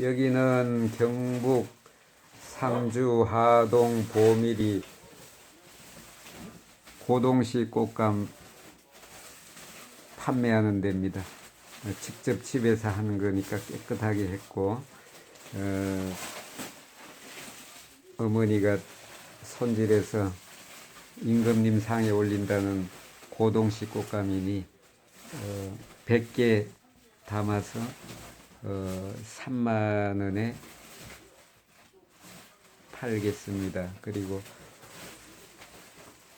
여기는 경북 상주 하동 보미리 고동시 꽃감 판매하는 데입니다. 어, 직접 집에서 하는 거니까 깨끗하게 했고 어, 어머니가 손질해서 임금님 상에 올린다는 고동시 꽃감이니 어, 100개 담아서 어, 3만 원에 팔겠습니다. 그리고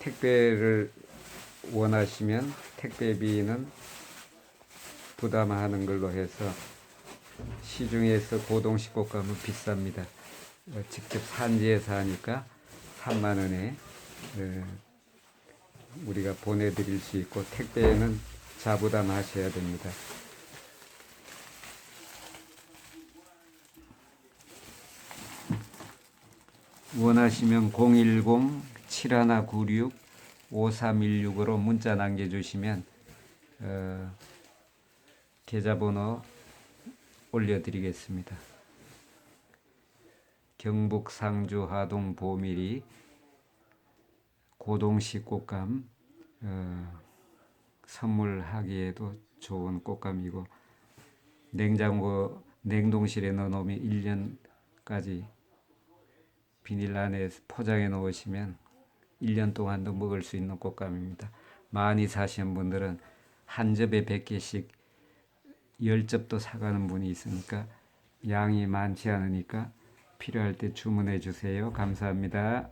택배를 원하시면 택배비는 부담하는 걸로 해서 시중에서 고동식 꽃감은 비쌉니다. 어, 직접 산지에서 하니까 3만 원에 어, 우리가 보내드릴 수 있고 택배는 자부담 하셔야 됩니다. 원하시면 010-7196-5316으로 문자 남겨주시면 어, 계좌번호 올려드리겠습니다. 경북 상주 하동 보미리 고동시 꽃감 어, 선물하기에도 좋은 꽃감이고 냉장고 냉동실에 넣어놓으면 1년까지 비닐 안에 포장해 놓으시면 1년 동안도 먹을 수 있는 꽃감입니다. 많이 사시는 분들은 한 접에 100개씩 10접도 사가는 분이 있으니까 양이 많지 않으니까 필요할 때 주문해 주세요. 감사합니다.